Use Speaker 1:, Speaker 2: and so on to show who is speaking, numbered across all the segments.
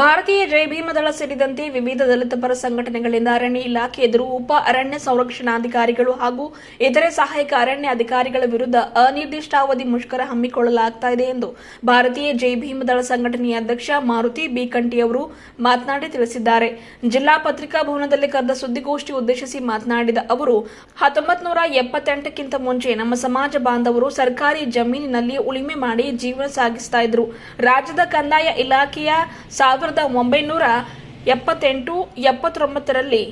Speaker 1: ಭಾರತೀಯ ಜೈ ಭೀಮದಳ ಸೇರಿದಂತೆ ವಿವಿಧ ದಲಿತ ಪರ ಸಂಘಟನೆಗಳಿಂದ ಅರಣ್ಯ ಇಲಾಖೆ ಎದುರು ಉಪ ಅರಣ್ಯ ಸಂರಕ್ಷಣಾಧಿಕಾರಿಗಳು ಹಾಗೂ ಇತರೆ ಸಹಾಯಕ ಅರಣ್ಯ ಅಧಿಕಾರಿಗಳ ವಿರುದ್ಧ ಅನಿರ್ದಿಷ್ಟಾವಧಿ ಮುಷ್ಕರ ಹಮ್ಮಿಕೊಳ್ಳಲಾಗ್ತಾ ಇದೆ ಎಂದು ಭಾರತೀಯ ಜೈ ಭೀಮದಳ ಸಂಘಟನೆಯ ಅಧ್ಯಕ್ಷ ಮಾರುತಿ ಬಿಕಂಟಿ ಅವರು ಮಾತನಾಡಿ ತಿಳಿಸಿದ್ದಾರೆ. ಜಿಲ್ಲಾ ಪತ್ರಿಕಾ ಭವನದಲ್ಲಿ ಕರೆದ ಸುದ್ದಿಗೋಷ್ಠಿ ಉದ್ದೇಶಿಸಿ ಮಾತನಾಡಿದ ಅವರು ಹತ್ತೊಂಬತ್ತು ನೂರ ಎಪ್ಪತ್ತೆಂಟಕ್ಕಿಂತ ಮುಂಚೆ ನಮ್ಮ ಸಮಾಜ ಬಾಂಧವರು ಸರ್ಕಾರಿ ಜಮೀನಿನಲ್ಲಿ ಉಳಿಮೆ ಮಾಡಿ ಜೀವನ ಸಾಗಿಸ್ತಾ ಇದ್ರು. ರಾಜ್ಯದ ಕಂದಾಯ ಇಲಾಖೆಯ ಸಾವಿರದ ಒಂಬೈನೂರ ಎಪ್ಪತ್ತೆಂಟು, ಎಪ್ಪತ್ತೊಂಬತ್ತರಲ್ಲಿ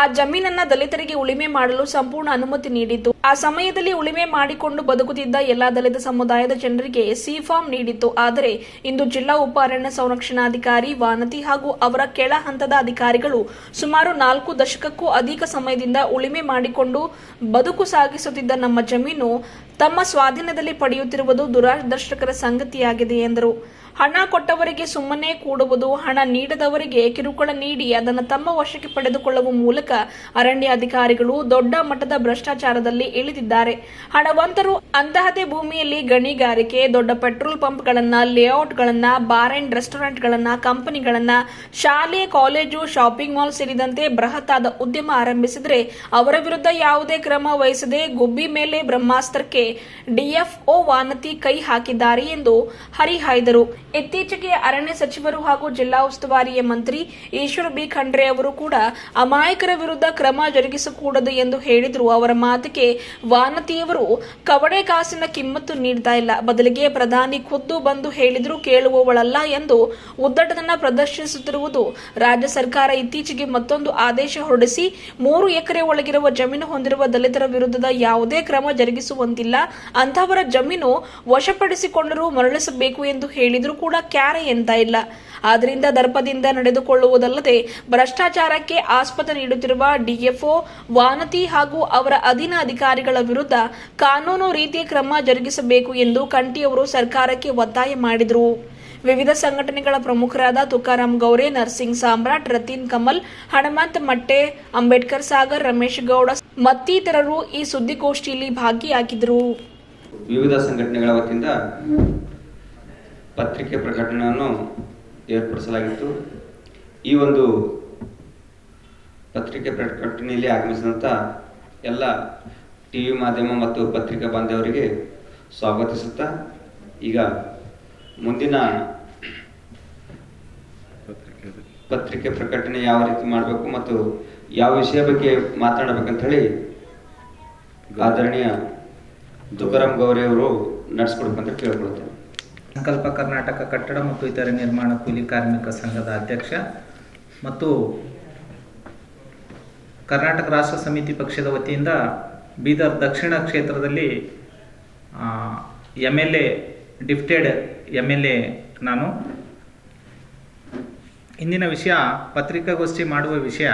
Speaker 1: ಆ ಜಮೀನನ್ನ ದಲಿತರಿಗೆ ಉಳಿಮೆ ಮಾಡಲು ಸಂಪೂರ್ಣ ಅನುಮತಿ ನೀಡಿತು ಆ ಸಮಯದಲ್ಲಿ ಉಳಿಮೆ ಮಾಡಿಕೊಂಡು ಬದುಕುತ್ತಿದ್ದ ಎಲ್ಲಾ ದಲಿತ ಸಮುದಾಯದ ಜನರಿಗೆ ಸಿ ಫಾರ್ಮ್ ನೀಡಿತ್ತು. ಆದರೆ ಇಂದು ಜಿಲ್ಲಾ ಉಪ ಅರಣ್ಯ ಸಂರಕ್ಷಣಾಧಿಕಾರಿ ವಾನತಿ ಹಾಗೂ ಅವರ ಕೆಳ ಹಂತದ ಅಧಿಕಾರಿಗಳು ಸುಮಾರು ನಾಲ್ಕು ದಶಕಕ್ಕೂ ಅಧಿಕ ಸಮಯದಿಂದ ಉಳಿಮೆ ಮಾಡಿಕೊಂಡು ಬದುಕು ಸಾಗಿಸುತ್ತಿದ್ದ ನಮ್ಮ ಜಮೀನು ತಮ್ಮ ಸ್ವಾಧೀನದಲ್ಲಿ ಪಡೆಯುತ್ತಿರುವುದು ದುರಾದರ್ಶಕರ ಸಂಗತಿಯಾಗಿದೆ ಎಂದರು. ಹಣ ಕೊಟ್ಟವರಿಗೆ ಸುಮ್ಮನೆ ಕೂಡುವುದು, ಹಣ ನೀಡದವರಿಗೆ ಕಿರುಕುಳ ನೀಡಿ ಅದನ್ನು ತಮ್ಮ ವಶಕ್ಕೆ ಪಡೆದುಕೊಳ್ಳುವ ಮೂಲಕ ಅರಣ್ಯ ಅಧಿಕಾರಿಗಳು ದೊಡ್ಡ ಮಟ್ಟದ ಭ್ರಷ್ಟಾಚಾರದಲ್ಲಿ ಇಳಿದಿದ್ದಾರೆ. ಹಣವಂತರು ಅಂತಹದೇ ಭೂಮಿಯಲ್ಲಿ ಗಣಿಗಾರಿಕೆ, ದೊಡ್ಡ ಪೆಟ್ರೋಲ್ ಪಂಪ್ಗಳನ್ನ, ಲೇಔಟ್ಗಳನ್ನ, ಬಾರ್ ಅಂಡ್ ರೆಸ್ಟೋರೆಂಟ್ಗಳನ್ನ, ಕಂಪನಿಗಳನ್ನ, ಶಾಲೆ, ಕಾಲೇಜು, ಶಾಪಿಂಗ್ ಮಾಲ್ ಸೇರಿದಂತೆ ಬೃಹತ್ತಾದ ಉದ್ಯಮ ಆರಂಭಿಸಿದರೆ ಅವರ ವಿರುದ್ಧ ಯಾವುದೇ ಕ್ರಮ ವಹಿಸದೆ ಗುಬ್ಬಿ ಮೇಲೆ ಬ್ರಹ್ಮಾಸ್ತ್ರಕ್ಕೆ ಡಿಎಫ್ಒ ವಾನತಿ ಕೈ ಹಾಕಿದ್ದಾರೆ ಎಂದು ಹರಿಹಾಯ್ದರು. ಇತ್ತೀಚೆಗೆ ಅರಣ್ಯ ಸಚಿವರು ಹಾಗೂ ಜಿಲ್ಲಾ ಉಸ್ತುವಾರಿಯ ಮಂತ್ರಿ ಈಶ್ವರ ಬಿ ಖಂಡ್ರೆ ಅವರು ಕೂಡ ಅಮಾಯಕರ ವಿರುದ್ಧ ಕ್ರಮ ಜರುಗಿಸಕೂಡದು ಎಂದು ಹೇಳಿದ್ರು. ಅವರ ಮಾತಿಗೆ ವಾನತಿಯವರು ಕವಡೆ ಕಾಸಿನ ಕಿಮ್ಮತ್ತು ನೀಡ್ತಾ ಇಲ್ಲ. ಬದಲಿಗೆ ಪ್ರಧಾನಿ ಖುದ್ದು ಬಂದು ಹೇಳಿದ್ರು ಕೇಳುವವಳಲ್ಲ ಎಂದು ಉದ್ದಟತನ ಪ್ರದರ್ಶಿಸುತ್ತಿರುವುದು ರಾಜ್ಯ ಸರ್ಕಾರ ಇತ್ತೀಚೆಗೆ ಮತ್ತೊಂದು ಆದೇಶ ಹೊರಡಿಸಿ ಮೂರು ಎಕರೆ ಒಳಗಿರುವ ಜಮೀನು ಹೊಂದಿರುವ ದಲಿತರ ವಿರುದ್ಧದ ಯಾವುದೇ ಕ್ರಮ ಜರುಗಿಸುವಂತಿಲ್ಲ. ಅಂತಹವರ ಜಮೀನು ವಶಪಡಿಸಿಕೊಂಡರೂ ಮರಳಿಸಬೇಕು ಎಂದು ಹೇಳಿದರೂ ಕೂಡ ಕ್ಯಾರೆ ಎಂತ ಇಲ್ಲ. ಆದ್ದರಿಂದ ದರ್ಪದಿಂದ ನಡೆದುಕೊಳ್ಳುವುದಲ್ಲದೆ ಭ್ರಷ್ಟಾಚಾರಕ್ಕೆ ಆಸ್ಪದ ನೀಡುತ್ತಿರುವ ಡಿಎಫ್ಒ ವಾನತಿ ಹಾಗೂ ಅವರ ಅಧೀನ ಅಧಿಕಾರಿಗಳ ವಿರುದ್ಧ ಕಾನೂನು ರೀತಿಯ ಕ್ರಮ ಜರುಗಿಸಬೇಕು ಎಂದು ಕಂಠಿಯವರು ಸರ್ಕಾರಕ್ಕೆ ಒತ್ತಾಯ ಮಾಡಿದರು. ವಿವಿಧ ಸಂಘಟನೆಗಳ ಪ್ರಮುಖರಾದ ತುಕಾರಾಂ ಗೌರೆ, ನರ್ಸಿಂಗ್ ಸಾಮ್ರಾಟ್, ರತೀನ್ ಕಮಲ್, ಹನುಮಂತ್ ಮಟ್ಟೆ, ಅಂಬೇಡ್ಕರ್ ಸಾಗರ್, ರಮೇಶ್ ಗೌಡ ಮತ್ತಿತರರು ಈ ಸುದ್ದಿಗೋಷ್ಠಿಯಲ್ಲಿ ಭಾಗಿಯಾಗಿದ್ದರು
Speaker 2: ವಿವಿಧ ಸಂಘಟನೆಗಳ ವತಿಯಿಂದ ಪತ್ರಿಕೆ ಪ್ರಕಟಣೆಯನ್ನು ಏರ್ಪಡಿಸಲಾಗಿತ್ತು. ಈ ಒಂದು ಪತ್ರಿಕೆ ಪ್ರಕಟಣೆಯಲ್ಲಿ ಆಗಮಿಸಿದಂಥ ಎಲ್ಲ ಟಿ ವಿ ಮಾಧ್ಯಮ ಮತ್ತು ಪತ್ರಿಕಾ ಬಾಂಧವರಿಗೆ ಸ್ವಾಗತಿಸುತ್ತಾ, ಈಗ ಮುಂದಿನ ಪತ್ರಿಕೆ ಪ್ರಕಟಣೆ ಯಾವ ರೀತಿ ಮಾಡಬೇಕು ಮತ್ತು ಯಾವ ವಿಷಯ ಬಗ್ಗೆ ಮಾತನಾಡಬೇಕಂತ ಹೇಳಿ ಆದರಣೀಯ ದುಕರಾಮ್ ಗೌರಿ ಅವರು ನಡೆಸ್ಕೊಡ್ಬೇಕಂತ ಕೇಳ್ಕೊಳ್ತೇನೆ.
Speaker 3: ಸಂಕಲ್ಪ ಕರ್ನಾಟಕ ಕಟ್ಟಡ ಮತ್ತು ಇತರೆ ನಿರ್ಮಾಣ ಕೂಲಿ ಕಾರ್ಮಿಕ ಸಂಘದ ಅಧ್ಯಕ್ಷ ಮತ್ತು ಕರ್ನಾಟಕ ರಾಷ್ಟ್ರ ಸಮಿತಿ ಪಕ್ಷದ ವತಿಯಿಂದ ಬೀದರ್ ದಕ್ಷಿಣ ಕ್ಷೇತ್ರದಲ್ಲಿ M L A defeated M L A ನಾನು. ಇಂದಿನ ವಿಷಯ ಪತ್ರಿಕಾಗೋಷ್ಠಿ ಮಾಡುವ ವಿಷಯ,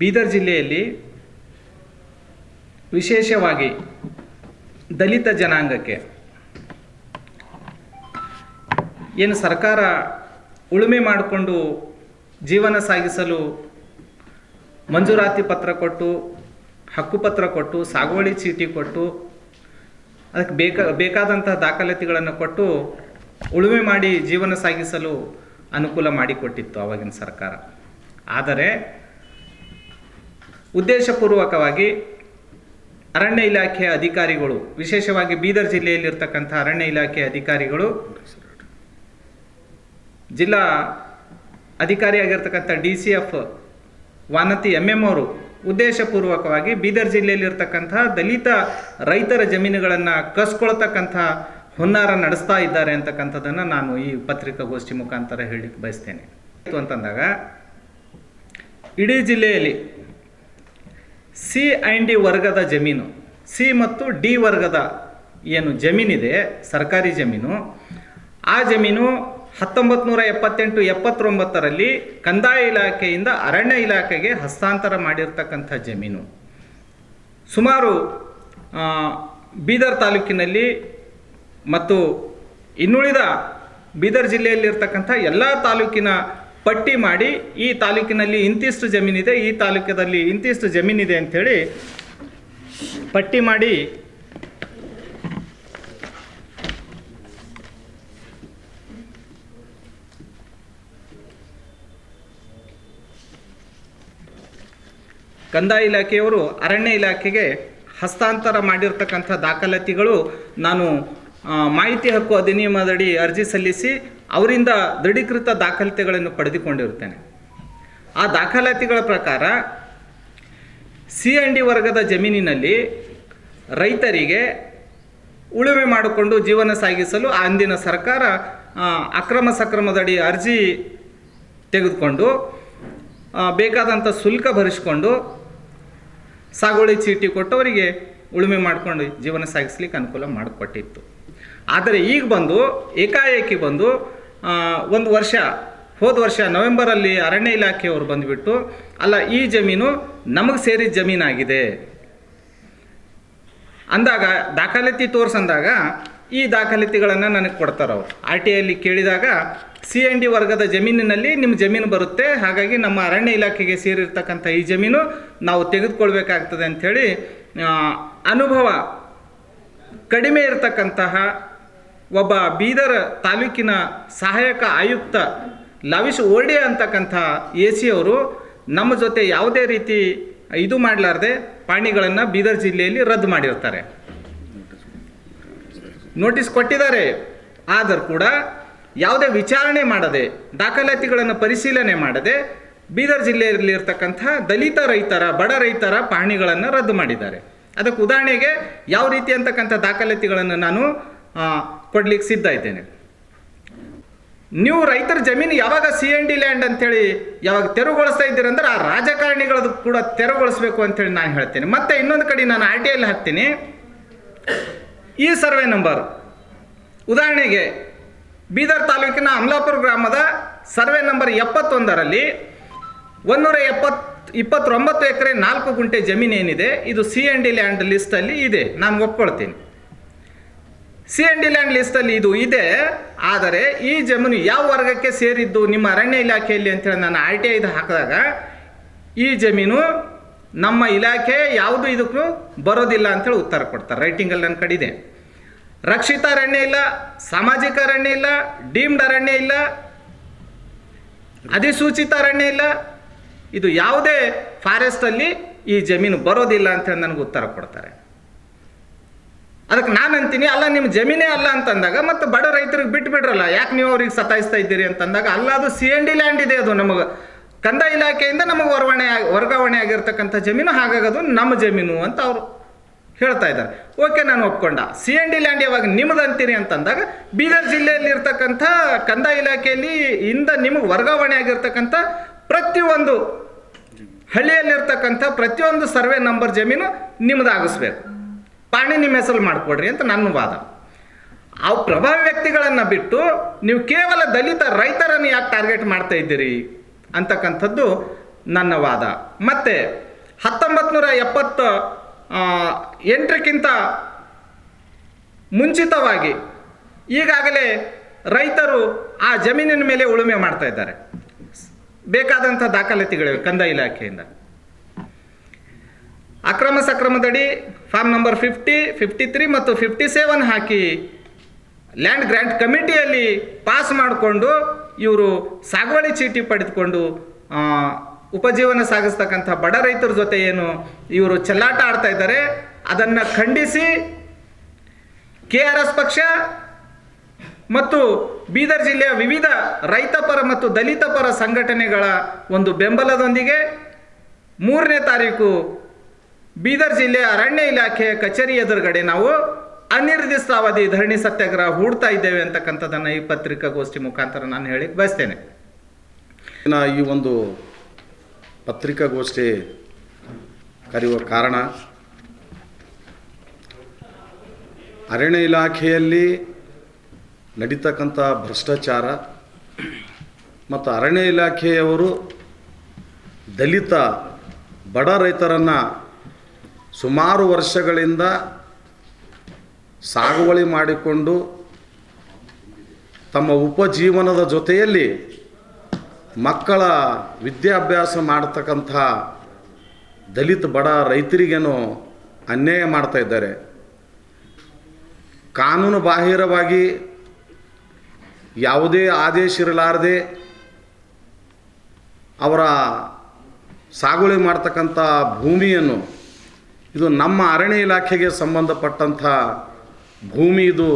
Speaker 3: ಬೀದರ್ ಜಿಲ್ಲೆಯಲ್ಲಿ ವಿಶೇಷವಾಗಿ ದಲಿತ ಜನಾಂಗಕ್ಕೆ ಏನು ಸರ್ಕಾರ ಉಳುಮೆ ಮಾಡಿಕೊಂಡು ಜೀವನ ಸಾಗಿಸಲು ಮಂಜೂರಾತಿ ಪತ್ರ ಕೊಟ್ಟು ಹಕ್ಕುಪತ್ರ ಕೊಟ್ಟು, ಸಾಗುವಳಿ ಚೀಟಿ ಕೊಟ್ಟು, ಅದಕ್ಕೆ ಬೇಕಾ, ಬೇಕಾದಂತಹ ದಾಖಲಾತಿಗಳನ್ನು ಕೊಟ್ಟು ಉಳುಮೆ ಮಾಡಿ ಜೀವನ ಸಾಗಿಸಲು ಅನುಕೂಲ ಮಾಡಿಕೊಟ್ಟಿತ್ತು ಆವಾಗಿನ ಸರ್ಕಾರ. ಆದರೆ ಉದ್ದೇಶಪೂರ್ವಕವಾಗಿ ಅರಣ್ಯ ಇಲಾಖೆಯ ಅಧಿಕಾರಿಗಳು, ವಿಶೇಷವಾಗಿ ಬೀದರ್ ಜಿಲ್ಲೆಯಲ್ಲಿರ್ತಕ್ಕಂಥ ಅರಣ್ಯ ಇಲಾಖೆಯ ಅಧಿಕಾರಿಗಳು ಜಿಲ್ಲಾ ಅಧಿಕಾರಿಯಾಗಿರ್ತಕ್ಕಂಥ D C F Vanathi M M ಅವರು ಉದ್ದೇಶಪೂರ್ವಕವಾಗಿ ಬೀದರ್ ಜಿಲ್ಲೆಯಲ್ಲಿರ್ತಕ್ಕಂಥ ದಲಿತ ರೈತರ ಜಮೀನುಗಳನ್ನು ಕಸ್ಕೊಳ್ತಕ್ಕಂಥ ಹುನ್ನಾರ ನಡೆಸ್ತಾ ಇದ್ದಾರೆ ಅಂತಕ್ಕಂಥದ್ದನ್ನು ನಾನು ಈ ಪತ್ರಿಕಾಗೋಷ್ಠಿ ಮುಖಾಂತರ ಹೇಳಲಿಕ್ಕೆ ಬಯಸ್ತೇನೆ. ಅಂತಂದಾಗ, ಇಡೀ ಜಿಲ್ಲೆಯಲ್ಲಿ ಸಿ ಆ್ಯಂಡ್ ಡಿ ವರ್ಗದ ಜಮೀನು, ಸಿ ಮತ್ತು ಡಿ ವರ್ಗದ ಏನು ಜಮೀನಿದೆ, ಸರ್ಕಾರಿ ಜಮೀನು, ಆ ಜಮೀನು ಹತ್ತೊಂಬತ್ತು ನೂರ ಎಪ್ಪತ್ತೆಂಟು ಎಪ್ಪತ್ತೊಂಬತ್ತರಲ್ಲಿ ಕಂದಾಯ ಇಲಾಖೆಯಿಂದ ಅರಣ್ಯ ಇಲಾಖೆಗೆ ಹಸ್ತಾಂತರ ಮಾಡಿರ್ತಕ್ಕಂಥ ಜಮೀನು. ಸುಮಾರು ಬೀದರ್ ತಾಲೂಕಿನಲ್ಲಿ ಮತ್ತು ಇನ್ನುಳಿದ ಬೀದರ್ ಜಿಲ್ಲೆಯಲ್ಲಿರ್ತಕ್ಕಂಥ ಎಲ್ಲ ತಾಲೂಕಿನ ಪಟ್ಟಿ ಮಾಡಿ ಈ ತಾಲೂಕಿನಲ್ಲಿ ಇಂತಿಷ್ಟು ಜಮೀನಿದೆ, ಈ ತಾಲೂಕಿನಲ್ಲಿ ಇಂತಿಷ್ಟು ಜಮೀನಿದೆ ಅಂಥೇಳಿ ಪಟ್ಟಿ ಮಾಡಿ ಕಂದಾಯ ಇಲಾಖೆಯವರು ಅರಣ್ಯ ಇಲಾಖೆಗೆ ಹಸ್ತಾಂತರ ಮಾಡಿರ್ತಕ್ಕಂಥ ದಾಖಲಾತಿಗಳು ನಾನು ಮಾಹಿತಿ ಹಕ್ಕು ಅಧಿನಿಯಮದಡಿ ಅರ್ಜಿ ಸಲ್ಲಿಸಿ ಅವರಿಂದ ದೃಢೀಕೃತ ದಾಖಲಾತಿಗಳನ್ನು ಪಡೆದುಕೊಂಡಿರುತ್ತೇನೆ. ಆ ದಾಖಲಾತಿಗಳ ಪ್ರಕಾರ ಸಿ ಎನ್ ಡಿ ವರ್ಗದ ಜಮೀನಿನಲ್ಲಿ ರೈತರಿಗೆ ಉಳುಮೆ ಮಾಡಿಕೊಂಡು ಜೀವನ ಸಾಗಿಸಲು ಅಂದಿನ ಸರ್ಕಾರ ಅಕ್ರಮ ಸಕ್ರಮದಡಿ ಅರ್ಜಿ ತೆಗೆದುಕೊಂಡು ಬೇಕಾದಂಥ ಶುಲ್ಕ ಭರಿಸ್ಕೊಂಡು ಸಾಗುವಳಿ ಚೀಟಿ ಕೊಟ್ಟವರಿಗೆ ಉಳುಮೆ ಮಾಡ್ಕೊಂಡು ಜೀವನ ಸಾಗಿಸ್ಲಿಕ್ಕೆ ಅನುಕೂಲ ಮಾಡಿಕೊಟ್ಟಿತ್ತು. ಆದರೆ ಈಗ ಬಂದು, ಏಕಾಏಕಿ ಬಂದು ಒಂದು ವರ್ಷ, ಹೋದ ವರ್ಷ ನವೆಂಬರಲ್ಲಿ ಅರಣ್ಯ ಇಲಾಖೆಯವರು ಬಂದುಬಿಟ್ಟು, ಅಲ್ಲ, ಈ ಜಮೀನು ನಮಗೆ ಸೇರಿದ ಜಮೀನಾಗಿದೆ. ಅಂದಾಗ, ದಾಖಲಾತಿ ತೋರಿಸಂದಾಗ ಈ ದಾಖಲಾತಿಗಳನ್ನು ನನಗೆ ಕೊಡ್ತಾರೆ ಅವರು. ಆರ್ ಟಿ ಐಲಿ ಕೇಳಿದಾಗ ಸಿ ಎನ್ ಡಿ ವರ್ಗದ ಜಮೀನಿನಲ್ಲಿ ನಿಮ್ಮ ಜಮೀನು ಬರುತ್ತೆ, ಹಾಗಾಗಿ ನಮ್ಮ ಅರಣ್ಯ ಇಲಾಖೆಗೆ ಸೇರಿರ್ತಕ್ಕಂಥ ಈ ಜಮೀನು ನಾವು ತೆಗೆದುಕೊಳ್ಬೇಕಾಗ್ತದೆ ಅಂಥೇಳಿ ಅನುಭವ ಕಡಿಮೆ ಇರತಕ್ಕಂತಹ ಒಬ್ಬ ಬೀದರ್ ತಾಲೂಕಿನ ಸಹಾಯಕ ಆಯುಕ್ತ ಲವಿಶ್ ಓರ್ಡೆ ಅಂತಕ್ಕಂಥ ಎ ಸಿ ಅವರು ನಮ್ಮ ಜೊತೆ ಯಾವುದೇ ರೀತಿ ಇದು ಮಾಡಲಾರ್ದೆ ಪಾಣಿಗಳನ್ನು ಬೀದರ್ ಜಿಲ್ಲೆಯಲ್ಲಿ ರದ್ದು ಮಾಡಿರ್ತಾರೆ. ನೋಟಿಸ್ ಕೊಟ್ಟಿದ್ದಾರೆ. ಆದರೂ ಕೂಡ ಯಾವುದೇ ವಿಚಾರಣೆ ಮಾಡದೆ, ದಾಖಲಾತಿಗಳನ್ನು ಪರಿಶೀಲನೆ ಮಾಡದೆ, ಬೀದರ್ ಜಿಲ್ಲೆಯಲ್ಲಿ ಇರ್ತಕ್ಕಂಥ ದಲಿತ ರೈತರ, ಬಡ ರೈತರ ಪಹಣಿಗಳನ್ನು ರದ್ದು ಮಾಡಿದ್ದಾರೆ. ಅದಕ್ಕೆ ಉದಾಹರಣೆಗೆ ಯಾವ ರೀತಿ ಅಂತಕ್ಕಂಥ ದಾಖಲಾತಿಗಳನ್ನು ನಾನು ಕೊಡ್ಲಿಕ್ಕೆ ಸಿದ್ಧ ಇದ್ದೇನೆ. ನೀವು ರೈತರ ಜಮೀನು ಯಾವಾಗ ಸಿ ಎನ್ ಡಿ ಲ್ಯಾಂಡ್ ಅಂತೇಳಿ ಯಾವಾಗ ತೆರವುಗೊಳಿಸ್ತಾ ಇದ್ದೀರಿ ಅಂದ್ರೆ ಆ ರಾಜಕಾರಣಿಗಳದ್ದು ಕೂಡ ತೆರವುಗೊಳಿಸಬೇಕು ಅಂತೇಳಿ ನಾನು ಹೇಳ್ತೇನೆ. ಮತ್ತೆ ಇನ್ನೊಂದು ಕಡೆ ನಾನು ಆರ್ ಟಿ ಐಲಿ ಹಾಕ್ತೀನಿ. ಈ ಸರ್ವೆ ನಂಬರ್. ಉದಾಹರಣೆಗೆ, ಬೀದರ್ ತಾಲೂಕಿನ ಅಮಲಾಪುರ ಗ್ರಾಮದ ಸರ್ವೆ ನಂಬರ್ ಎಪ್ಪತ್ತೊಂದರಲ್ಲಿ ಒಂದೂರ ಎಪ್ಪತ್, ಇಪ್ಪತ್ತೊಂಬತ್ತು ಎಕರೆ ನಾಲ್ಕು ಗುಂಟೆ ಜಮೀನು ಏನಿದೆ, ಇದು ಸಿ ಎನ್ ಡಿ ಲ್ಯಾಂಡ್ ಲಿಸ್ಟಲ್ಲಿ ಇದೆ. ನಾನು ಒಪ್ಕೊಳ್ತೀನಿ. ಸಿ ಎನ್ ಡಿ ಲ್ಯಾಂಡ್ ಲಿಸ್ಟಲ್ಲಿ ಇದು ಇದೆ, ಆದರೆ ಈ ಜಮೀನು ಯಾವ ವರ್ಗಕ್ಕೆ ಸೇರಿದ್ದು, ನಿಮ್ಮ ಅರಣ್ಯ ಇಲಾಖೆಯಲ್ಲಿ ಅಂತೇಳಿ ನಾನು ಆರ್ ಟಿ ಐದು ಹಾಕಿದಾಗ, ಈ ಜಮೀನು ನಮ್ಮ ಇಲಾಖೆ ಯಾವುದು ಇದಕ್ಕೂ ಬರೋದಿಲ್ಲ ಅಂತೇಳಿ ಉತ್ತರ ಕೊಡ್ತಾರೆ. ರೈಟಿಂಗಲ್ಲಿ ನನ್ನ ಕಡೆ ಇದೆ ರಕ್ಷಿತ ಅರಣ್ಯ ಇಲ್ಲ, ಸಾಮಾಜಿಕ ಅರಣ್ಯ ಇಲ್ಲ ಡೀಮ್ಡ್ ಅರಣ್ಯ ಇಲ್ಲ, ಅಧಿಸೂಚಿತ ಅರಣ್ಯ ಇಲ್ಲ. ಇದು ಯಾವುದೇ ಫಾರೆಸ್ಟಲ್ಲಿ ಈ ಜಮೀನು ಬರೋದಿಲ್ಲ ಅಂತೇಳಿ ನನಗೆ ಉತ್ತರ ಕೊಡ್ತಾರೆ. ಅದಕ್ಕೆ ನಾನು ಅಂತೀನಿ, ಅಲ್ಲ ನಿಮ್ಮ ಜಮೀನೇ ಅಲ್ಲ ಅಂತಂದಾಗ ಮತ್ತು ಬಡ ರೈತರಿಗೆ ಬಿಟ್ಟು ಬಿಡ್ರಲ್ಲ ಯಾಕೆ ನೀವು ಅವ್ರಿಗೆ ಸತಾಯಿಸ್ತಾ ಇದ್ದೀರಿ ಅಂತಂದಾಗ ಅಲ್ಲ, ಅದು ಸಿ ಎನ್ ಡಿ ಲ್ಯಾಂಡ್ ಇದೆ ಅದು ನಮಗೆ. ಕಂದಾಯ ಇಲಾಖೆಯಿಂದ ನಮಗೆ ವರ್ಗಾವಣೆ ವರ್ಗಾವಣೆ ಆಗಿರ್ತಕ್ಕಂಥ ಜಮೀನು, ಹಾಗಾಗೋದು ನಮ್ಮ ಜಮೀನು ಅಂತ ಅವರು ಹೇಳ್ತಾ ಇದ್ದಾರೆ. ಓಕೆ, ನಾನು ಒಪ್ಕೊಂಡ. ಸಿ ಎನ್ ಡಿ ಲ್ಯಾಂಡ್ ಯಾವಾಗ ನಿಮ್ದು ಅಂತೀರಿ ಅಂತಂದಾಗ, ಬೀದರ್ ಜಿಲ್ಲೆಯಲ್ಲಿ ಇರ್ತಕ್ಕಂಥ ಕಂದಾಯ ಇಲಾಖೆಯಲ್ಲಿ ಇಂದ ನಿಮಗೆ ವರ್ಗಾವಣೆ ಆಗಿರ್ತಕ್ಕಂಥ ಪ್ರತಿಯೊಂದು ಹಳ್ಳಿಯಲ್ಲಿರ್ತಕ್ಕಂಥ ಪ್ರತಿಯೊಂದು ಸರ್ವೆ ನಂಬರ್ ಜಮೀನು ನಿಮ್ಮದಾಗಿಸ್ಬೇಕು ಪಾಣಿ ನಿಮ್ಮ ಹೆಸರು ಮಾಡಿಕೊಡ್ರಿ ಅಂತ ನನ್ನ ವಾದ. ಆ ಪ್ರಭಾವಿ ವ್ಯಕ್ತಿಗಳನ್ನು ಬಿಟ್ಟು ನೀವು ಕೇವಲ ದಲಿತ ರೈತರನ್ನು ಯಾಕೆ ಟಾರ್ಗೆಟ್ ಮಾಡ್ತಾ ಇದ್ದೀರಿ? ಅಂತಕ್ಕಂಥದ್ದು ನನ್ನ ವಾದ. ಮತ್ತು ಹತ್ತೊಂಬತ್ತು ನೂರ ಎಪ್ಪತ್ತ ಎಂಟಕ್ಕಿಂತ ಮುಂಚಿತವಾಗಿ ಈಗಾಗಲೇ ರೈತರು ಆ ಜಮೀನಿನ ಮೇಲೆ ಉಳುಮೆ ಮಾಡ್ತಾ ಇದ್ದಾರೆ. ಬೇಕಾದಂಥ ದಾಖಲಾತಿಗಳಿವೆ ಕಂದ ಇಲಾಖೆಯಿಂದ. ಅಕ್ರಮ ಸಕ್ರಮದಡಿ form number fifty fifty three ಮತ್ತು ಫಿಫ್ಟಿ ಸೆವೆನ್ ಹಾಕಿ ಲ್ಯಾಂಡ್ ಗ್ರ್ಯಾಂಟ್ ಕಮಿಟಿಯಲ್ಲಿ ಪಾಸ್ ಮಾಡಿಕೊಂಡು ಇವರು ಸಾಗುವಳಿ ಚೀಟಿ ಪಡೆದುಕೊಂಡು ಉಪಜೀವನ ಸಾಗಿಸ್ತಕ್ಕಂಥ ಬಡ ರೈತರ ಜೊತೆ ಏನು ಇವರು ಚೆಲ್ಲಾಟ ಆಡ್ತಾ ಇದ್ದಾರೆ, ಅದನ್ನು ಖಂಡಿಸಿ ಕೆ ಆರ್ ಎಸ್ ಪಕ್ಷ ಮತ್ತು ಬೀದರ್ ಜಿಲ್ಲೆಯ ವಿವಿಧ ರೈತಪರ ಮತ್ತು ದಲಿತ ಪರ ಸಂಘಟನೆಗಳ ಒಂದು ಬೆಂಬಲದೊಂದಿಗೆ ಮೂರನೇ ತಾರೀಕು ಬೀದರ್ ಜಿಲ್ಲೆಯ ಅರಣ್ಯ ಇಲಾಖೆಯ ಕಚೇರಿ ಎದುರುಗಡೆ ನಾವು ಅನಿರ್ದಿಷ್ಟಾವಧಿ ಧರಣಿ ಸತ್ಯಾಗ್ರಹ ಹೂಡ್ತಾ ಇದ್ದೇವೆ ಅಂತಕ್ಕಂಥದ್ದನ್ನು ಈ ಪತ್ರಿಕಾಗೋಷ್ಠಿ ಮುಖಾಂತರ ನಾನು ಹೇಳಿ ಬಯಸ್ತೇನೆ.
Speaker 4: ಈ ಒಂದು ಪತ್ರಿಕಾಗೋಷ್ಠಿ ಕರೆಯುವ ಕಾರಣ ಅರಣ್ಯ ಇಲಾಖೆಯಲ್ಲಿ ನಡೀತಕ್ಕಂಥ ಭ್ರಷ್ಟಾಚಾರ ಮತ್ತು ಅರಣ್ಯ ಇಲಾಖೆಯವರು ದಲಿತ ಬಡ ರೈತರನ್ನು ಸುಮಾರು ವರ್ಷಗಳಿಂದ ಸಾಗುವಳಿ ಮಾಡಿಕೊಂಡು ತಮ್ಮ ಉಪಜೀವನದ ಜೊತೆಯಲ್ಲಿ ಮಕ್ಕಳ ವಿದ್ಯಾಭ್ಯಾಸ ಮಾಡತಕ್ಕಂಥ ದಲಿತ ಬಡ ರೈತರಿಗೇನು ಅನ್ಯಾಯ ಮಾಡ್ತಾ ಇದ್ದಾರೆ. ಕಾನೂನು ಬಾಹಿರವಾಗಿ ಯಾವುದೇ ಆದೇಶ ಇರಲಾರದೆ ಅವರ ಸಾಗುವಳಿ ಮಾಡ್ತಕ್ಕಂಥ ಭೂಮಿಯನ್ನು ಇದು ನಮ್ಮ ಅರಣ್ಯ ಇಲಾಖೆಗೆ ಸಂಬಂಧಪಟ್ಟಂಥ ಭೂಮಿ ಇದು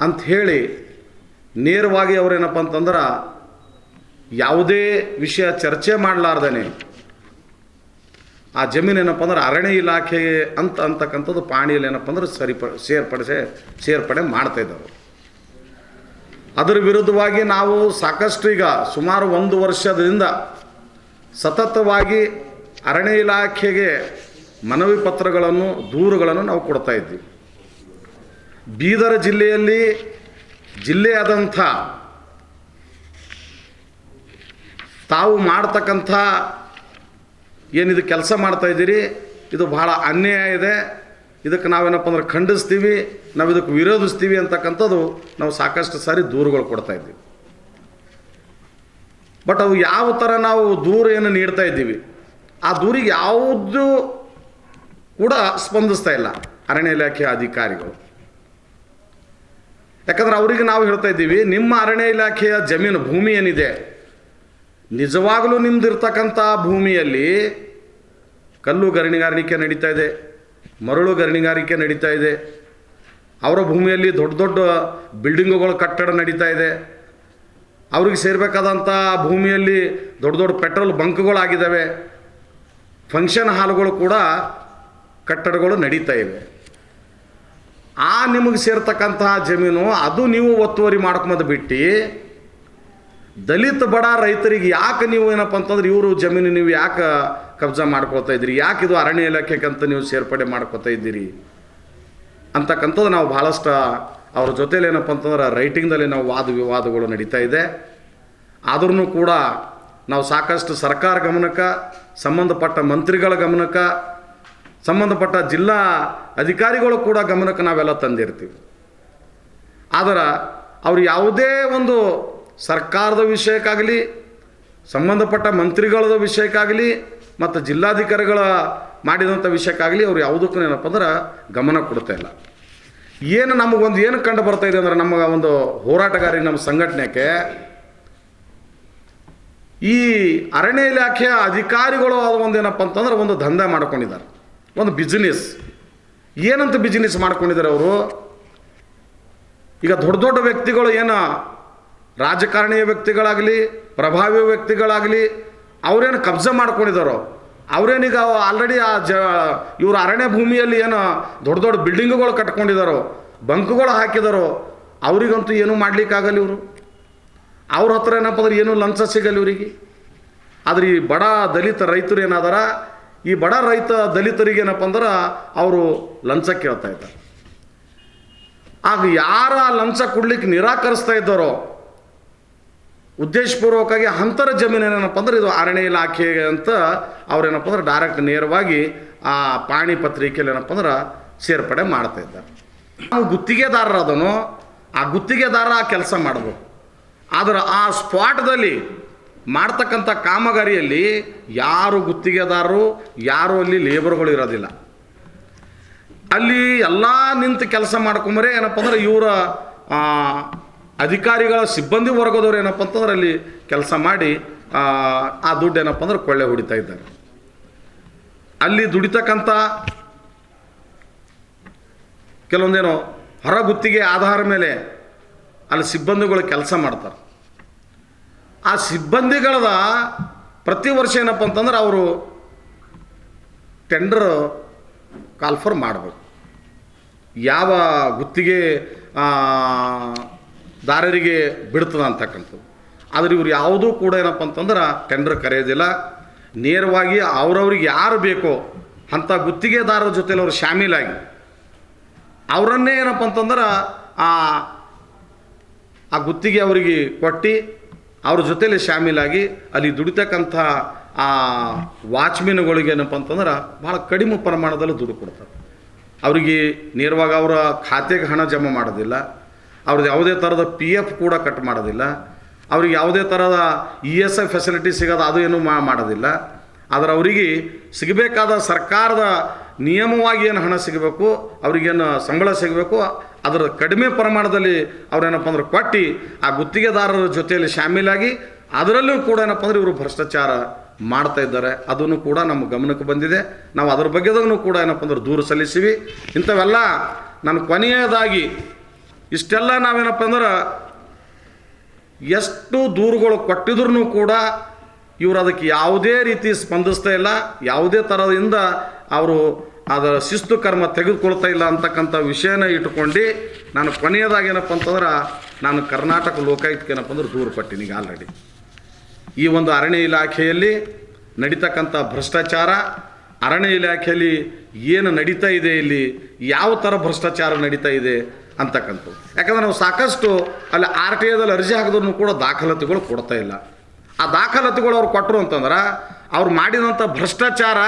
Speaker 4: ಅಂತ ಹೇಳಿ ನೇರವಾಗಿ ಅವರೇನಪ್ಪ ಅಂತಂದ್ರೆ ಯಾವುದೇ ವಿಷಯ ಚರ್ಚೆ ಮಾಡಲಾರ್ದೇ ಆ ಜಮೀನು ಏನಪ್ಪ ಅಂದ್ರೆ ಅರಣ್ಯ ಇಲಾಖೆ ಅಂತ ಅಂತಕ್ಕಂಥದ್ದು ಪಾಣಿಯಲ್ಲಿ ಏನಪ್ಪ ಅಂದ್ರೆ ಸರಿಪ ಸೇರ್ಪಡಿಸೆ, ಸೇರ್ಪಡೆ ಮಾಡ್ತಾ ಇದ್ದಾರೆ ಅದರ ವಿರುದ್ಧವಾಗಿ ನಾವು ಸಾಕಷ್ಟು ಈಗ ಸುಮಾರು ಒಂದು ವರ್ಷದಿಂದ ಸತತವಾಗಿ ಅರಣ್ಯ ಇಲಾಖೆಗೆ ಮನವಿ ಪತ್ರಗಳನ್ನು, ದೂರುಗಳನ್ನು ನಾವು ಇದ್ದೀವಿ. ಬೀದರ್ ಜಿಲ್ಲೆಯಲ್ಲಿ ಜಿಲ್ಲೆಯಾದಂಥ ತಾವು ಮಾಡ್ತಕ್ಕಂಥ ಏನಿದು ಕೆಲಸ ಮಾಡ್ತಾ ಇದ್ದೀರಿ, ಇದು ಬಹಳ ಅನ್ಯಾಯ ಇದೆ. ಇದಕ್ಕೆ ನಾವೇನಪ್ಪ ಅಂದ್ರೆ ಖಂಡಿಸ್ತೀವಿ, ನಾವು ಇದಕ್ಕೆ ವಿರೋಧಿಸ್ತೀವಿ ಅಂತಕ್ಕಂಥದ್ದು ನಾವು ಸಾಕಷ್ಟು ಸಾರಿ ದೂರುಗಳು ಕೊಡ್ತಾ ಇದ್ದೀವಿ. ಬಟ್ ಅವು ಯಾವ ಥರ ನಾವು ದೂರ ಏನು ನೀಡ್ತಾ ಇದ್ದೀವಿ, ಆ ದೂರಿಗೆ ಯಾವುದು ಕೂಡ ಸ್ಪಂದಿಸ್ತಾ ಇಲ್ಲ. ಅರಣ್ಯ ಇಲಾಖೆಯ ಅಧಿಕಾರಿಗಳು. ಯಾಕಂದ್ರೆ ಅವರಿಗೆ ನಾವು ಹೇಳ್ತಾ ಇದ್ದೀವಿ, ನಿಮ್ಮ ಅರಣ್ಯ ಇಲಾಖೆಯ ಜಮೀನು ಭೂಮಿ ಏನಿದೆ, ನಿಜವಾಗಲೂ ನಿಮ್ದಿರ್ತಕ್ಕಂಥ ಭೂಮಿಯಲ್ಲಿ ಕಲ್ಲು ಗರಣಿಗಾರಿಕೆ ನಡೀತಾ ಇದೆ, ಮರಳು ಗರಣಿಗಾರಿಕೆ ನಡೀತಾ ಇದೆ, ಅವರ ಭೂಮಿಯಲ್ಲಿ ದೊಡ್ಡ ದೊಡ್ಡ ಬಿಲ್ಡಿಂಗುಗಳ ಕಟ್ಟಡ ನಡೀತಾ ಇದೆ, ಅವ್ರಿಗೆ ಸೇರಬೇಕಾದಂಥ ಭೂಮಿಯಲ್ಲಿ ದೊಡ್ಡ ದೊಡ್ಡ ಪೆಟ್ರೋಲ್ ಬಂಕ್ಗಳಾಗಿದ್ದಾವೆ, ಫಂಕ್ಷನ್ ಹಾಲ್ಗಳು ಕೂಡ ಕಟ್ಟಡಗಳು ನಡೀತಾ ಇವೆ. ಆ ನಿಮಗೆ ಸೇರ್ತಕ್ಕಂತಹ ಜಮೀನು, ಅದು ನೀವು ಒತ್ತುವರಿ ಮಾಡ್ಕೊಂಬಂದು ಬಿಟ್ಟು, ದಲಿತ ಬಡ ರೈತರಿಗೆ ಯಾಕೆ ನೀವು ಏನಪ್ಪ ಅಂತಂದ್ರೆ ಇವರು ಜಮೀನು ನೀವು ಯಾಕೆ ಕಬ್ಜಾ ಮಾಡ್ಕೊಳ್ತಾ ಇದ್ದೀರಿ? ಯಾಕೆ ಇದು ಅರಣ್ಯ ಇಲಾಖೆಗಂತ ನೀವು ಸೇರ್ಪಡೆ ಮಾಡ್ಕೋತಾ ಇದ್ದೀರಿ? ಅಂತಕ್ಕಂಥದ್ದು ನಾವು ಭಾಳಷ್ಟು ಅವ್ರ ಜೊತೇಲಿ ಏನಪ್ಪ ಅಂತಂದ್ರೆ ರೈಟಿಂಗ್ದಲ್ಲಿ ನಾವು ವಾದ ವಿವಾದಗಳು ನಡೀತಾ ಇದೆ. ಆದ್ರೂ ಕೂಡ ನಾವು ಸಾಕಷ್ಟು ಸರ್ಕಾರ ಗಮನಕ್ಕೆ, ಸಂಬಂಧಪಟ್ಟ ಮಂತ್ರಿಗಳ ಗಮನಕ್ಕೆ ಸಂಬಂಧಪಟ್ಟ ಜಿಲ್ಲಾ ಅಧಿಕಾರಿಗಳು ಕೂಡ ಗಮನಕ್ಕೆ ನಾವೆಲ್ಲ ತಂದಿರ್ತೀವಿ. ಆದರೆ ಅವ್ರು ಯಾವುದೇ ಒಂದು ಸರ್ಕಾರದ ವಿಷಯಕ್ಕಾಗಲಿ, ಸಂಬಂಧಪಟ್ಟ ಮಂತ್ರಿಗಳದ ವಿಷಯಕ್ಕಾಗಲಿ, ಮತ್ತು ಜಿಲ್ಲಾಧಿಕಾರಿಗಳ ಮಾಡಿದಂಥ ವಿಷಯಕ್ಕಾಗಲಿ ಅವ್ರು ಯಾವುದಕ್ಕೂ ಏನಪ್ಪ ಅಂದ್ರೆ ಗಮನ ಕೊಡ್ತಾ ಇಲ್ಲ. ಏನು ನಮಗೊಂದು ಏನು ಕಂಡು ಬರ್ತಾ ಇದೆ ಅಂದ್ರೆ ನಮಗೆ ಒಂದು ಹೋರಾಟಗಾರಿ ನಮ್ಮ ಸಂಘಟನೆಗೆ, ಈ ಅರಣ್ಯ ಇಲಾಖೆಯ ಅಧಿಕಾರಿಗಳು ಅದು ಒಂದು ಏನಪ್ಪ ಅಂತಂದ್ರೆ ಒಂದು ದಂಧೆ ಮಾಡ್ಕೊಂಡಿದ್ದಾರೆ. ಒಂದು ಬಿಸ್ನೆಸ್ ಏನಂತ ಬಿಸ್ನೆಸ್ ಮಾಡ್ಕೊಂಡಿದ್ದಾರೆ ಅವರು? ಈಗ ದೊಡ್ಡ ದೊಡ್ಡ ವ್ಯಕ್ತಿಗಳು ಏನು? ರಾಜಕಾರಣೀಯ ವ್ಯಕ್ತಿಗಳಾಗಲಿ, ಪ್ರಭಾವಿ ವ್ಯಕ್ತಿಗಳಾಗಲಿ, ಅವರೇನು ಕಬ್ಜಾ ಮಾಡ್ಕೊಂಡಿದ್ದಾರೋ? ಅವರೇನೀಗ ಆಲ್ರೆಡಿ ಆ ಜ, ಇವರು ಅರಣ್ಯ ಭೂಮಿಯಲ್ಲಿ ಏನು ದೊಡ್ಡ ದೊಡ್ಡ ಬಿಲ್ಡಿಂಗುಗಳು ಕಟ್ಕೊಂಡಿದ್ದಾರೋ, ಬಂಕ್ಗಳು ಹಾಕಿದಾರೋ ಅವರಿಗಂತೂ ಏನೂ ಮಾಡಲಿಕ್ಕಾಗಲ್ಲ ಇವರು. ಅವ್ರ ಹತ್ರ ಏನಪ್ಪ ಅಂದ್ರೆ ಏನೂ ಲಂಚ ಸಿಗಲ್ಲ ಇವರಿಗೆ. ಆದ್ರೆ ಈ ಬಡ ದಲಿತ ರೈತರು ಏನಾದಾರ ಈ ಬಡ ರೈತ ದಲಿತರಿಗೆ ಏನಪ್ಪ ಅಂದ್ರೆ ಅವರು ಲಂಚ ಕೇಳ್ತಾ ಇದ್ದಾರೆ. ಆಗ ಯಾರ ಲಂಚ ಕೊಡ್ಲಿಕ್ಕೆ ನಿರಾಕರಿಸ್ತಾ ಇದ್ದಾರೋ, ಉದ್ದೇಶಪೂರ್ವಕವಾಗಿ ಅಂತರ ಜಮೀನು ಏನಪ್ಪ ಅಂದ್ರೆ ಇದು ಅರಣ್ಯ ಇಲಾಖೆ ಅಂತ ಅವ್ರೇನಪ್ಪ ಅಂದ್ರೆ ಡೈರೆಕ್ಟ್ ನೇರವಾಗಿ ಆ ಪಾಣಿ ಪತ್ರಿಕೆಯಲ್ಲಿ ಏನಪ್ಪ ಅಂದ್ರೆ ಸೇರ್ಪಡೆ ಮಾಡ್ತಾ ಇದ್ದಾರೆ. ನಾವು ಗುತ್ತಿಗೆದಾರರು ಅದನ್ನು ಆ ಗುತ್ತಿಗೆದಾರ ಕೆಲಸ ಮಾಡಬೇಕು ಆದರೆ ಆ ಸ್ಪಾಟ್ದಲ್ಲಿ ಮಾಡ್ತಕ್ಕಂಥ ಕಾಮಗಾರಿಯಲ್ಲಿ ಯಾರು ಗುತ್ತಿಗೆದಾರರು ಯಾರು ಅಲ್ಲಿ ಲೇಬರ್ಗಳು ಇರೋದಿಲ್ಲ. ಅಲ್ಲಿ ಎಲ್ಲ ನಿಂತು ಕೆಲಸ ಮಾಡ್ಕೊಂಬರೇ ಏನಪ್ಪ ಅಂದ್ರೆ ಇವರ ಅಧಿಕಾರಿಗಳ ಸಿಬ್ಬಂದಿ ವರ್ಗದವ್ರು ಏನಪ್ಪ ಅಂತಂದ್ರೆ ಅಲ್ಲಿ ಕೆಲಸ ಮಾಡಿ ಆ, ದುಡ್ಡು ಏನಪ್ಪ ಅಂದ್ರೆ ಕೊಳ್ಳೆ ಹೊಡಿತಾ ಇದ್ದಾರೆ. ಅಲ್ಲಿ ದುಡಿತಕ್ಕಂಥ ಕೆಲವೊಂದೇನೋ ಹೊರ ಗುತ್ತಿಗೆ ಆಧಾರ ಮೇಲೆ ಅಲ್ಲಿ ಸಿಬ್ಬಂದಿಗಳು ಕೆಲಸ ಮಾಡ್ತಾರೆ. ಆ ಸಿಬ್ಬಂದಿಗಳದ ಪ್ರತಿ ವರ್ಷ ಏನಪ್ಪ ಅಂತಂದ್ರೆ ಅವರು ಟೆಂಡರ್ ಕಾಲ್ಫರ್ ಮಾಡಬೇಕು. ಯಾವ ಗುತ್ತಿಗೆ ದಾರರಿಗೆ ಬಿಡ್ತದ ಅಂತಕ್ಕಂಥದ್ದು. ಆದರೆ ಇವ್ರು ಯಾವುದೂ ಕೂಡ ಏನಪ್ಪ ಅಂತಂದ್ರೆ ಟೆಂಡರ್ ಕರೆಯೋದಿಲ್ಲ. ನೇರವಾಗಿ ಅವ್ರವ್ರಿಗೆ ಯಾರು ಬೇಕೋ ಅಂಥ ಗುತ್ತಿಗೆದಾರರ ಜೊತೆಲಿ ಅವರು ಶಾಮೀಲಾಗಿ ಅವರನ್ನೇ ಏನಪ್ಪ ಅಂತಂದ್ರೆ ಆ ಗುತ್ತಿಗೆ ಅವರಿಗೆ ಕೊಟ್ಟು ಅವ್ರ ಜೊತೆಯಲ್ಲಿ ಶಾಮೀಲಾಗಿ ಅಲ್ಲಿ ದುಡಿತಕ್ಕಂಥ ಆ ವಾಚ್ಮೆನ್ಗಳಿಗೆ ಏನಪ್ಪ ಅಂತಂದ್ರೆ ಭಾಳ ಕಡಿಮೆ ಪ್ರಮಾಣದಲ್ಲಿ ದುಡ್ಡು ಕೊಡ್ತಾರೆ. ಅವರಿಗೆ ನೇರವಾಗಿ ಅವರ ಖಾತೆಗೆ ಹಣ ಜಮಾ ಮಾಡೋದಿಲ್ಲ. ಅವ್ರದ್ದು ಯಾವುದೇ ಥರದ ಪಿ ಎಫ್ ಕೂಡ ಕಟ್ ಮಾಡೋದಿಲ್ಲ. ಅವ್ರಿಗೆ ಯಾವುದೇ ಥರದ ಇ ಎಸ್ ಐ ಫೆಸಿಲಿಟಿ ಸಿಗೋದು ಅದು ಏನು ಮಾ ಮಾಡೋದಿಲ್ಲ. ಆದರೆ ಅವರಿಗೆ ಸಿಗಬೇಕಾದ ಸರ್ಕಾರದ ನಿಯಮವಾಗಿ ಏನು ಹಣ ಸಿಗಬೇಕು, ಅವ್ರಿಗೇನು ಸಂಬಳ ಸಿಗಬೇಕು ಅದರ ಕಡಿಮೆ ಪ್ರಮಾಣದಲ್ಲಿ ಅವರೇನಪ್ಪ ಅಂದ್ರೆ ಕೊಟ್ಟು ಆ ಗುತ್ತಿಗೆದಾರರ ಜೊತೆಯಲ್ಲಿ ಶಾಮೀಲಾಗಿ ಅದರಲ್ಲೂ ಕೂಡ ಏನಪ್ಪ ಅಂದ್ರೆ ಇವರು ಭ್ರಷ್ಟಾಚಾರ ಮಾಡ್ತಾ ಇದ್ದಾರೆ. ಅದನ್ನು ಕೂಡ ನಮ್ಮ ಗಮನಕ್ಕೆ ಬಂದಿದೆ. ನಾವು ಅದ್ರ ಬಗ್ಗೆದಾಗೂ ಕೂಡ ಏನಪ್ಪ ಅಂದ್ರೆ ದೂರು ಸಲ್ಲಿಸಿವಿ. ಇಂಥವೆಲ್ಲ ನಾನು ಕೊನೆಯದಾಗಿ ಇಷ್ಟೆಲ್ಲ ನಾವೇನಪ್ಪ ಅಂದ್ರೆ ಎಷ್ಟು ದೂರುಗಳು ಕೊಟ್ಟಿದ್ರು ಕೂಡ ಇವರು ಅದಕ್ಕೆ ಯಾವುದೇ ರೀತಿ ಸ್ಪಂದಿಸ್ತಾ ಇಲ್ಲ. ಯಾವುದೇ ಥರದಿಂದ ಅವರು ಅದರ ಶಿಸ್ತು ಕರ್ಮ ತೆಗೆದುಕೊಳ್ತಾ ಇಲ್ಲ ಅಂತಕ್ಕಂಥ ವಿಷಯನ ಇಟ್ಕೊಂಡು ನಾನು ಕೊನೆಯದಾಗಿ ಏನಪ್ಪ ಅಂತಂದ್ರೆ ನಾನು ಕರ್ನಾಟಕ ಲೋಕಾಯುಕ್ತಕ್ಕೆ ಏನಪ್ಪ ಅಂದ್ರೆ ದೂರು ಕೊಟ್ಟಿನಿ ಈಗ ಆಲ್ರೆಡಿ ಈ ಒಂದು ಅರಣ್ಯ ಇಲಾಖೆಯಲ್ಲಿ ನಡೀತಕ್ಕಂಥ ಭ್ರಷ್ಟಾಚಾರ, ಅರಣ್ಯ ಇಲಾಖೆಯಲ್ಲಿ ಏನು ನಡೀತಾ ಇದೆ ಇಲ್ಲಿ, ಯಾವ ಥರ ಭ್ರಷ್ಟಾಚಾರ ನಡೀತಾ ಇದೆ ಅಂತಕ್ಕಂಥದ್ದು. ಯಾಕಂದ್ರೆ ನಾವು ಸಾಕಷ್ಟು ಅಲ್ಲಿ ಆರ್ ಟಿ ಐದಲ್ಲಿ ಅರ್ಜಿ ಹಾಕಿದ್ರು ಕೂಡ ದಾಖಲಾತಿಗಳು ಕೊಡ್ತಾ ಇಲ್ಲ. ಆ ದಾಖಲಾತಿಗಳು ಅವ್ರು ಕೊಟ್ಟರು ಅಂತಂದ್ರೆ ಅವ್ರು ಮಾಡಿದಂಥ ಭ್ರಷ್ಟಾಚಾರ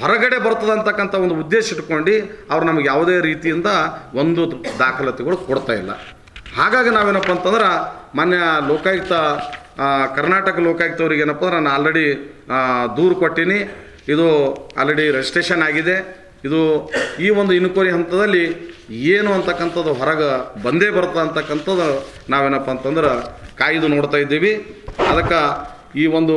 Speaker 4: ಹೊರಗಡೆ ಬರ್ತದೆ ಅಂತಕ್ಕಂಥ ಒಂದು ಉದ್ದೇಶ ಇಟ್ಕೊಂಡು ಅವ್ರು ನಮಗೆ ಯಾವುದೇ ರೀತಿಯಿಂದ ಒಂದು ದಾಖಲಾತಿಗಳು ಕೊಡ್ತಾ ಇಲ್ಲ. ಹಾಗಾಗಿ ನಾವೇನಪ್ಪ ಅಂತಂದ್ರೆ ಮಾನ್ಯ ಲೋಕಾಯುಕ್ತ ಕರ್ನಾಟಕ ಲೋಕಾಯುಕ್ತವ್ರಿಗೆ ಏನಪ್ಪ ಅಂದ್ರೆ ನಾನು ಆಲ್ರೆಡಿ ದೂರು ಕೊಟ್ಟೀನಿ. ಇದು ಆಲ್ರೆಡಿ ರಿಜಿಸ್ಟ್ರೇಷನ್ ಆಗಿದೆ. ಇದು ಈ ಒಂದು ಇನ್ಕ್ವೈರಿ ಹಂತದಲ್ಲಿ ಏನು ಅಂತಕ್ಕಂಥದ್ದು ಹೊರಗೆ ಬಂದೇ ಬರ್ತದೆ ಅಂತಕ್ಕಂಥದ್ದು ನಾವೇನಪ್ಪ ಅಂತಂದ್ರೆ ಕಾಯ್ದು ನೋಡ್ತಾ ಇದ್ದೀವಿ. ಅದಕ್ಕೆ ಈ ಒಂದು